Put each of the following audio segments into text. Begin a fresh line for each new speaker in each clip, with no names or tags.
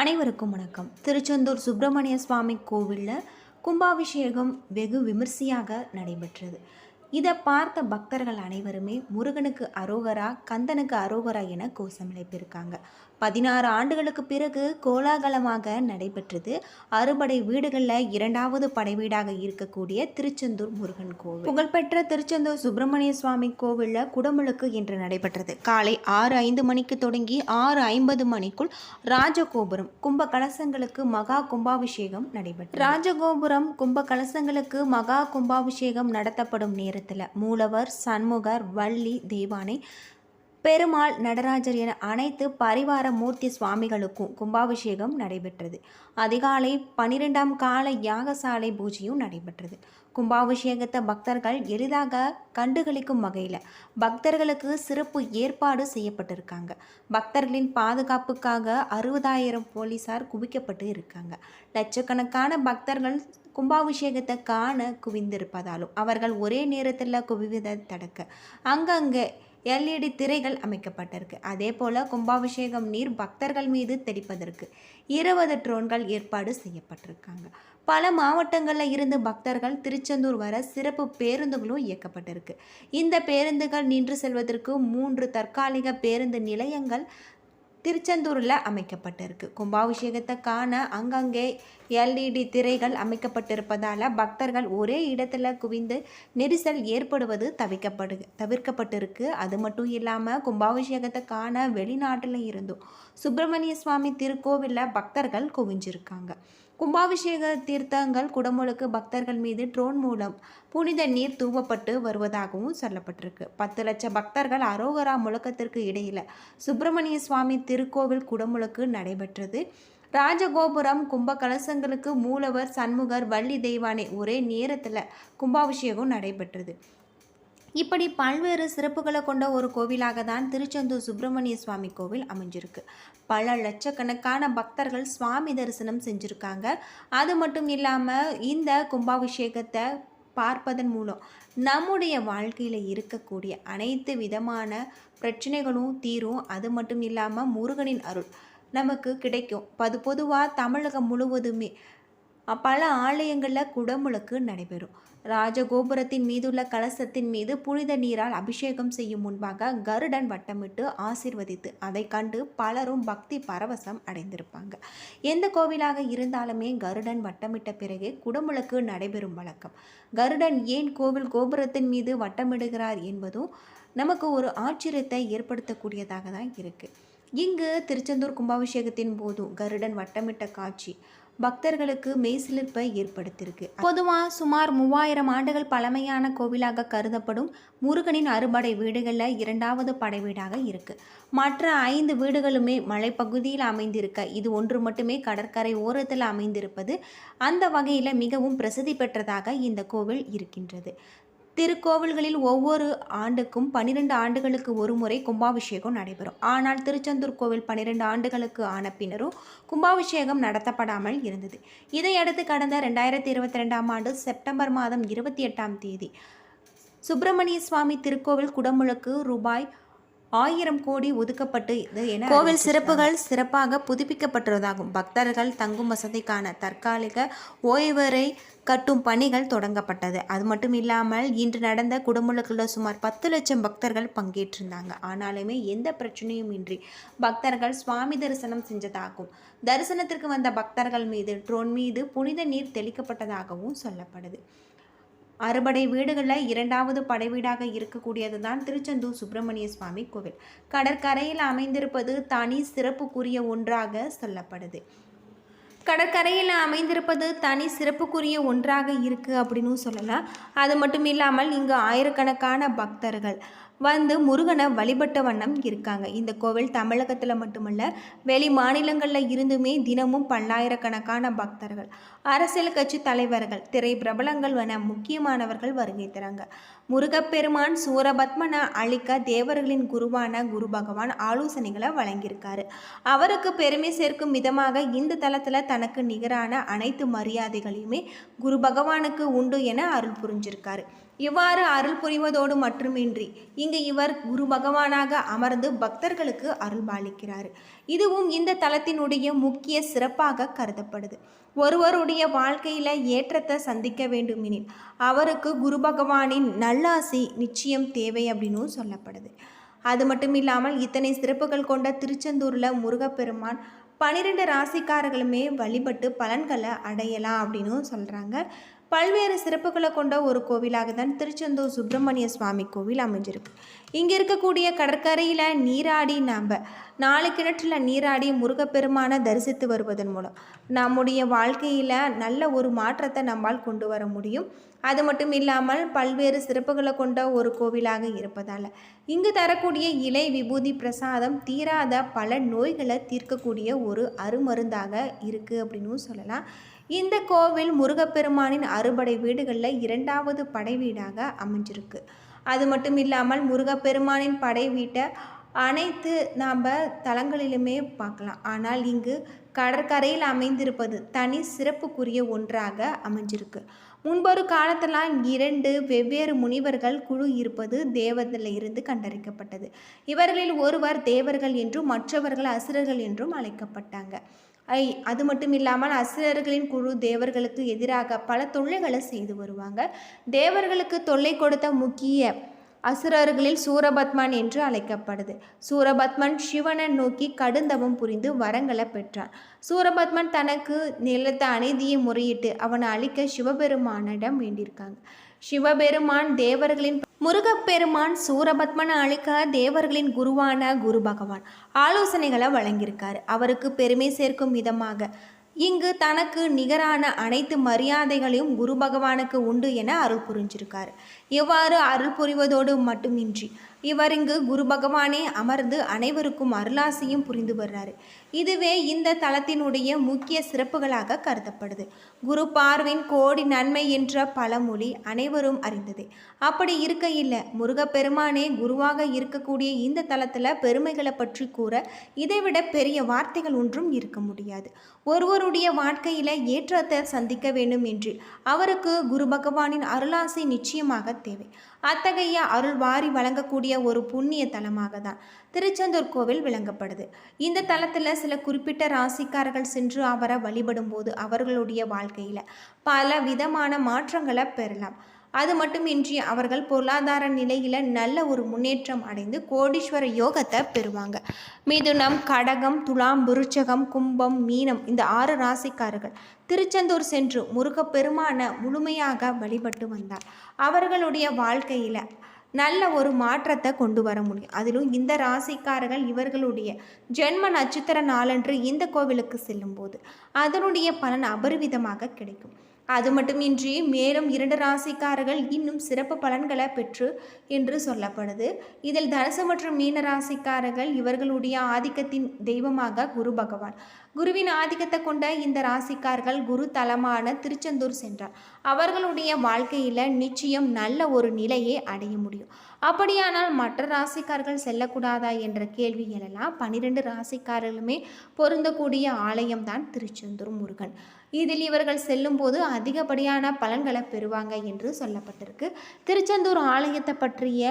அனைவருக்கும் வணக்கம். திருச்செந்தூர் சுப்பிரமணிய சுவாமி கோவிலில் கும்பாபிஷேகம் வெகு விமர்சையாக நடைபெற்றது. இதை பார்த்த பக்தர்கள் அனைவருமே முருகனுக்கு அரோகரா கந்தனுக்கு அரோகரா என கோஷம் எழுப்பியிருக்காங்க பதினாறு ஆண்டுகளுக்கு பிறகு கோலாகலமாக நடைபெற்றது. அறுபடை வீடுகளில் இரண்டாவது படை வீடாக இருக்கக்கூடிய திருச்செந்தூர் முருகன் கோவில். புகழ்பெற்ற திருச்செந்தூர் சுப்பிரமணிய சுவாமி கோவிலில் குடமுழுக்கு இன்று நடைபெற்றது. காலை ஆறு ஐந்து மணிக்கு தொடங்கி ஆறு ஐம்பது மணிக்குள் ராஜகோபுரம் கும்ப கலசங்களுக்கு மகா கும்பாபிஷேகம் நடைபெற்றது. ராஜகோபுரம் கும்ப கலசங்களுக்கு மகா கும்பாபிஷேகம் நடத்தப்படும் நேரத்தில் மூலவர் சண்முகர் வள்ளி தேவானை பெருமாள் நடராஜர் என அனைத்து பரிவார மூர்த்தி சுவாமிகளுக்கும் கும்பாபிஷேகம் நடைபெற்றது. அதிகாலை பனிரெண்டாம் கால யாகசாலை பூஜையும் நடைபெற்றது. கும்பாபிஷேகத்தை பக்தர்கள் எளிதாக கண்டுகளிக்கும் வகையில் பக்தர்களுக்கு சிறப்பு ஏற்பாடு செய்யப்பட்டிருக்காங்க. பக்தர்களின் பாதுகாப்புக்காக அறுபதாயிரம் போலீசார் குவிக்கப்பட்டு இருக்காங்க. லட்சக்கணக்கான பக்தர்கள் கும்பாபிஷேகத்தை காண குவிந்திருப்பதாலும் அவர்கள் ஒரே நேரத்தில் குவிவதை தடுக்க அங்கங்கே எல்இடி திரைகள் அமைக்கப்பட்டிருக்கு. அதே போல் கும்பாபிஷேகம் நீர் பக்தர்கள் மீது தெளிப்பதற்கு இருபது ட்ரோன்கள் ஏற்பாடு செய்யப்பட்டிருக்காங்க. பல மாவட்டங்களில் இருந்து பக்தர்கள் திருச்செந்தூர் வர சிறப்பு பேருந்துகளும் இயக்கப்பட்டிருக்கு. இந்த பேருந்துகள் நின்று செல்வதற்கு மூன்று தற்காலிக பேருந்து நிலையங்கள் திருச்செந்தூரில் அமைக்கப்பட்டிருக்கு. கும்பாபிஷேகத்தை காண அங்கங்கே எல்இடி திரைகள் அமைக்கப்பட்டிருப்பதால் பக்தர்கள் ஒரே இடத்துல குவிந்து நெரிசல் ஏற்படுவது தவிர்க்கப்படு தவிர்க்கப்பட்டிருக்கு. அது மட்டும் இல்லாமல் கும்பாபிஷேகத்தை காண வெளிநாட்டில் இருந்தும் சுப்பிரமணிய சுவாமி திருக்கோவிலில் பக்தர்கள் குவிஞ்சிருக்காங்க. கும்பாபிஷேக தீர்த்தங்கள் குடமுழுக்கு பக்தர்கள் மீது ட்ரோன் மூலம் புனித நீர் தூவப்பட்டு வருவதாகவும் சொல்லப்பட்டிருக்கு. பத்து லட்சம் பக்தர்கள் அரோகரா முழக்கத்திற்கு இடையில் சுப்பிரமணிய சுவாமி திருக்கோவில் குடமுழுக்கு நடைபெற்றது. ராஜகோபுரம் கும்ப கலசங்களுக்கு மூலவர் சண்முகர் வள்ளி தெய்வானை ஒரே நேரத்தில் கும்பாபிஷேகம் நடைபெற்றது. இப்படி பல்வேறு சிறப்புகளை கொண்ட ஒரு கோவிலாக தான் திருச்செந்தூர் சுப்பிரமணிய சுவாமி கோவில் அமைஞ்சிருக்கு. பல லட்சக்கணக்கான பக்தர்கள் சுவாமி தரிசனம் செஞ்சுருக்காங்க. அது மட்டும் இல்லாமல் இந்த கும்பாபிஷேகத்தை பார்ப்பதன் மூலம் நம்முடைய வாழ்க்கையில் இருக்கக்கூடிய அனைத்து விதமான பிரச்சனைகளும் தீரும். அது மட்டும் இல்லாமல் முருகனின் அருள் நமக்கு கிடைக்கும். அது பொதுவாக தமிழகம் முழுவதுமே பல ஆலயங்களில் குடமுழுக்கு நடைபெறும். ராஜகோபுரத்தின் மீதுள்ள கலசத்தின் மீது புனித நீரால் அபிஷேகம் செய்யும் முன்பாக கருடன் வட்டமிட்டு ஆசிர்வதித்து அதை கண்டு பலரும் பக்தி பரவசம் அடைந்திருப்பாங்க. எந்த கோவிலாக இருந்தாலுமே கருடன் வட்டமிட்ட பிறகு குடமுழுக்கு நடைபெறும் வழக்கம். கருடன் ஏன் கோவில் கோபுரத்தின் மீது வட்டமிடுகிறார் என்பதும் நமக்கு ஒரு ஆச்சரியத்தை ஏற்படுத்தக்கூடியதாக தான் இருக்குது இங்கு திருச்செந்தூர் கும்பாபிஷேகத்தின் போதும் கருடன் வட்டமிட்ட காட்சி பக்தர்களுக்கு மெய்சிலிர்ப்பை ஏற்படுத்தியிருக்கு. பொதுவாக சுமார் மூவாயிரம் ஆண்டுகள் பழமையான கோவிலாக கருதப்படும் முருகனின் அறுபடை வீடுகளில் இரண்டாவது படை வீடாக இருக்குது மற்ற ஐந்து வீடுகளுமே மலைப்பகுதியில் அமைந்திருக்க இது ஒன்று மட்டுமே கடற்கரை ஓரத்தில் அமைந்திருப்பது அந்த வகையில் மிகவும் பிரசித்தி பெற்றதாக இந்த கோவில் இருக்கின்றது. திருக்கோவில்களில் ஒவ்வொரு ஆண்டுக்கும் பன்னிரெண்டு ஆண்டுகளுக்கு ஒரு முறை கும்பாபிஷேகம் நடைபெறும். ஆனால் திருச்செந்தூர் கோவில் பன்னிரெண்டு ஆண்டுகளுக்கு ஆன பின்னரும் கும்பாபிஷேகம் நடத்தப்படாமல் இருந்தது. இதையடுத்து கடந்த ரெண்டாயிரத்தி இருபத்தி ரெண்டாம் ஆண்டு செப்டம்பர் மாதம் இருபத்தி எட்டாம் தேதி சுப்பிரமணிய சுவாமி திருக்கோவில் குடமுழுக்கு ரூபாய் ஆயிரம் கோடி ஒதுக்கப்பட்டு இது என கோவில் சிறப்புகள் சிறப்பாக புதுப்பிக்கப்பட்டுள்ளதாகும். பக்தர்கள் தங்கும் வசதிக்கான தற்காலிக ஓய்வறை கட்டும் பணிகள் தொடங்கப்பட்டது. அது மட்டும் இல்லாமல் இன்று நடந்த குடமுழுக்கில் சுமார் பத்து லட்சம் பக்தர்கள் பங்கேற்றிருந்தாங்க. ஆனாலுமே எந்த பிரச்சனையும் இன்றி பக்தர்கள் சுவாமி தரிசனம் செஞ்சதாகவும் தரிசனத்திற்கு வந்த பக்தர்கள் மீது ட்ரோன் மீது புனித நீர் தெளிக்கப்பட்டதாகவும் சொல்லப்படுது. அறுபடை வீடுகளில் இரண்டாவது படை வீடாக இருக்கக்கூடியது தான் திருச்செந்தூர் சுப்பிரமணிய சுவாமி கோவில். கடற்கரையில் அமைந்திருப்பது தனி சிறப்புக்குரிய ஒன்றாக சொல்லப்படுது. கடற்கரையில் அமைந்திருப்பது தனி சிறப்புக்குரிய ஒன்றாக இருக்குது அப்படின்னு சொல்லலாம் அது மட்டும் இல்லாமல் இங்கு ஆயிரக்கணக்கான பக்தர்கள் வந்து முருகனை வழிபட்ட வண்ணம் இருக்காங்க. இந்த கோவில் தமிழகத்தில் மட்டுமல்ல வெளி மாநிலங்களில் இருந்துமே தினமும் பல்லாயிரக்கணக்கான பக்தர்கள் அரசியல் கட்சி தலைவர்கள் திரை பிரபலங்கள் என முக்கியமானவர்கள் வருகை தராங்க. முருகப்பெருமான் சூரபத்மனை அழிக்க தேவர்களின் குருவான குரு பகவான் ஆலோசனைகளை வழங்கியிருக்காரு. அவருக்கு பெருமை சேர்க்கும் விதமாக இந்த தளத்தில் தனக்கு நிகரான அனைத்து மரியாதைகளையுமே குரு பகவானுக்கு உண்டு என அருள் புரிஞ்சிருக்காரு. இவ்வாறு அருள் புரிவதோடு மட்டுமின்றி இங்கு இவர் குரு பகவானாக அமர்ந்து பக்தர்களுக்கு அருள் பாலிக்கிறார் இதுவும் இந்த தலத்தினுடைய முக்கிய சிறப்பாக கருதப்படுது. ஒருவருடைய வாழ்க்கையில் ஏற்றத்தை சந்திக்க வேண்டுமெனில் அவருக்கு குரு பகவானின் நல்லாசி நிச்சயம் தேவை அப்படின்னும் சொல்லப்படுது. அது மட்டும் இல்லாமல் இத்தனை சிறப்புகள் கொண்ட திருச்செந்தூரில் முருகப்பெருமான் பன்னிரெண்டு ராசிக்காரர்களுமே வழிபட்டு பலன்களை அடையலாம் அப்படின்னும் சொல்கிறாங்க பல்வேறு சிறப்புகளை கொண்ட ஒரு கோவிலாக தான் திருச்செந்தூர் சுப்பிரமணிய சுவாமி கோவில் அமைஞ்சிருக்கு. இங்கே இருக்கக்கூடிய கடற்கரையில் நீராடி நாம் நாலு கிணற்றில் நீராடி முருகப்பெருமானை தரிசித்து வருவதன் மூலம் நம்முடைய வாழ்க்கையில் நல்ல ஒரு மாற்றத்தை நம்மால் கொண்டு வர முடியும். அது மட்டும் இல்லாமல் பல்வேறு சிறப்புகளை கொண்ட ஒரு கோவிலாக இருப்பதால். இங்கு தரக்கூடிய இலை விபூதி பிரசாதம் தீராத பல நோய்களை தீர்க்கக்கூடிய ஒரு அருமருந்தாக இருக்குது அப்படின்னு சொல்லலாம். இந்த கோவில் முருகப்பெருமானின் அறுபடை வீடுகளில் இரண்டாவது படை வீடாக அமைஞ்சிருக்கு. அது மட்டும் இல்லாமல் முருகப்பெருமானின் படை வீட்டை அனைத்து நாம் தலங்களிலுமே பார்க்கலாம். ஆனால் இங்கு கடற்கரையில் அமைந்திருப்பது தனி சிறப்புக்குரிய ஒன்றாக அமைஞ்சிருக்கு. முன்பொரு காலத்தெல்லாம் இரண்டு வெவ்வேறு முனிவர்கள் குழு இருப்பது தேவதில் இருந்து கண்டறிக்கப்பட்டது. இவர்களில் ஒருவர் தேவர்கள் என்றும் மற்றவர்கள் அசுரர்கள் என்றும் அழைக்கப்பட்டாங்க. ஐ அது மட்டும் இல்லாமல் அசுரர்களின் குழு தேவர்களுக்கு எதிராக பல தொல்லைகளை செய்து வருவாங்க. தேவர்களுக்கு தொல்லை கொடுத்த முக்கிய அசுரர்களில் சூரபத்மன் என்று அழைக்கப்படுது. சூரபத்மன் சிவனை நோக்கி கடுந்தவம் புரிந்து வரங்களை பெற்றான். சூரபத்மன் தனக்கு நிலத்த அநீதியை முறையிட்டு அவனை அழிக்க சிவபெருமானிடம் வேண்டியிருக்காங்க. சிவபெருமான் தேவர்களின் முருகப்பெருமான் சூரபத்மனை அழிக்க தேவர்களின் குருவான குரு பகவான் ஆலோசனைகளை வழங்கியிருக்காரு. அவருக்கு பெருமை சேர்க்கும் விதமாக இங்கு தனக்கு நிகரான அனைத்து மரியாதைகளையும் குரு பகவானுக்கு உண்டு என அருள் புரிஞ்சிருக்காரு. இவ்வாறு அருள் புரிவதோடு மட்டுமின்றி இவர் இங்கு குரு பகவானே அமர்ந்து அனைவருக்கும் அருளாசியும் புரிந்து வர்றாரு. இதுவே இந்த தளத்தினுடைய முக்கிய சிறப்புகளாக கருதப்படுது. குரு பார்வின் கோடி நன்மை என்ற பழமொழி அனைவரும் அறிந்ததே. அப்படி இருக்கையில் முருகப்பெருமானே குருவாக இருக்கக்கூடிய இந்த தளத்தில் பெருமைகளை பற்றி கூற இதைவிட பெரிய வார்த்தைகள் ஒன்றும் இருக்க முடியாது. ஒருவருடைய வாழ்க்கையில் ஏற்றத்தை சந்திக்க வேண்டும் என்று அவருக்கு குரு பகவானின் அருளாசை நிச்சயமாக தேவை. அத்தகைய அருள் வாரி வழங்கக்கூடிய ஒரு புண்ணிய தலமாக தான் திருச்செந்தூர் கோவில் விளங்கப்படுது. இந்த தலத்தில் சில குறிப்பிட்ட ராசிக்காரர்கள் சென்று அவரை வழிபடும் போது அவர்களுடைய வாழ்க்கையில் பல விதமான மாற்றங்களை பெறலாம். அது மட்டுமின்றி அவர்கள் பொருளாதார நிலையில் நல்ல ஒரு முன்னேற்றம் அடைந்து கோடீஸ்வர யோகத்தை பெறுவாங்க. மிதுனம் கடகம் துலாம் விருச்சகம் கும்பம் மீனம் இந்த ஆறு ராசிக்காரர்கள் திருச்செந்தூர் சென்று முருகப்பெருமான முழுமையாக வழிபட்டு வந்தார். அவர்களுடைய வாழ்க்கையில் நல்ல ஒரு மாற்றத்தை கொண்டு வர முடியும். அதிலும் இந்த ராசிக்காரர்கள் இவர்களுடைய ஜென்ம நட்சத்திர நாளன்று இந்த கோவிலுக்கு செல்லும்போது அதனுடைய பலன் அபரிவிதமாக கிடைக்கும். அது மட்டுமின்றி மேலும் இரண்டு ராசிக்காரர்கள் இன்னும் சிறப்பு பலன்களை பெற்று என்று சொல்லப்படுது. இதில் தனுசு மற்றும் மீன ராசிக்காரர்கள் இவர்களுடைய ஆதிக்கத்தின் தெய்வமாக குரு பகவான். குருவின் ஆதிக்கத்தை கொண்ட இந்த ராசிக்காரர்கள் குரு தலமான திருச்செந்தூர் சென்றார். அவர்களுடைய வாழ்க்கையில் நிச்சயம் நல்ல ஒரு நிலையை அடைய முடியும். அப்படியானால் மற்ற ராசிக்காரர்கள் செல்லக்கூடாதா என்ற கேள்வி எழலாம். பன்னிரெண்டு ராசிக்காரர்களுமே பொருந்தக்கூடிய ஆலயம்தான் திருச்செந்தூர் முருகன். இதில் இவர்கள் செல்லும்போது அதிகப்படியான பலன்களை பெறுவாங்க என்று சொல்லப்பட்டிருக்கு. திருச்செந்தூர் ஆலயத்தை பற்றிய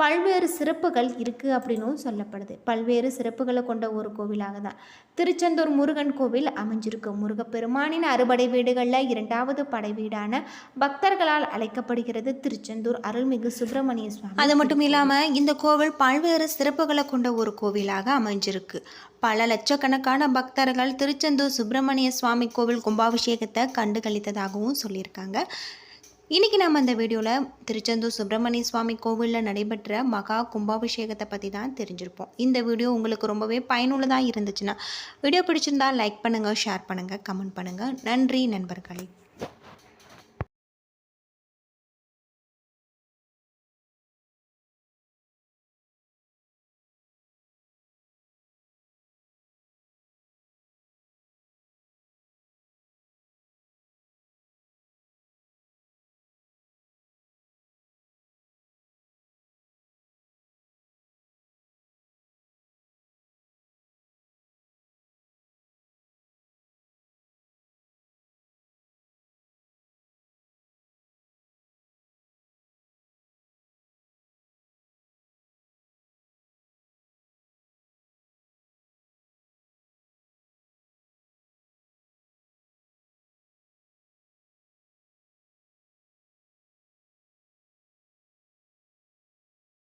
பல்வேறு சிறப்புகள் இருக்குது அப்படின்னும் சொல்லப்படுது. பல்வேறு சிறப்புகளை கொண்ட ஒரு கோவிலாக தான். திருச்செந்தூர் முருகன் கோவில் அமைஞ்சிருக்கு. முருகப்பெருமானின் அறுபடை வீடுகளில் இரண்டாவது படை வீடான பக்தர்களால் அழைக்கப்படுகிறது திருச்செந்தூர் அருள்மிகு சுப்பிரமணிய சுவாமி அது மட்டும் இல்லாமல் இந்த கோவில் பல்வேறு சிறப்புகளை கொண்ட ஒரு கோவிலாக அமைஞ்சிருக்கு. பல லட்சக்கணக்கான பக்தர்கள் திருச்செந்தூர் சுப்பிரமணிய சுவாமி கோவில் கும்பாபிஷேகத்தை கண்டு கழித்ததாகவும் சொல்லியிருக்காங்க. இன்றைக்கி நம்ம அந்த வீடியோவில் திருச்செந்தூர் சுப்பிரமணிய சுவாமி கோவிலில் நடைபெற்ற மகா கும்பாபிஷேகத்தை பற்றி தான் தெரிஞ்சிருப்போம். இந்த வீடியோ உங்களுக்கு ரொம்பவே பயனுள்ளதாக இருந்துச்சுன்னா வீடியோ பிடிச்சிருந்தால் லைக் பண்ணுங்கள் ஷேர் பண்ணுங்கள் கமெண்ட் பண்ணுங்கள் நன்றி நண்பர்களே.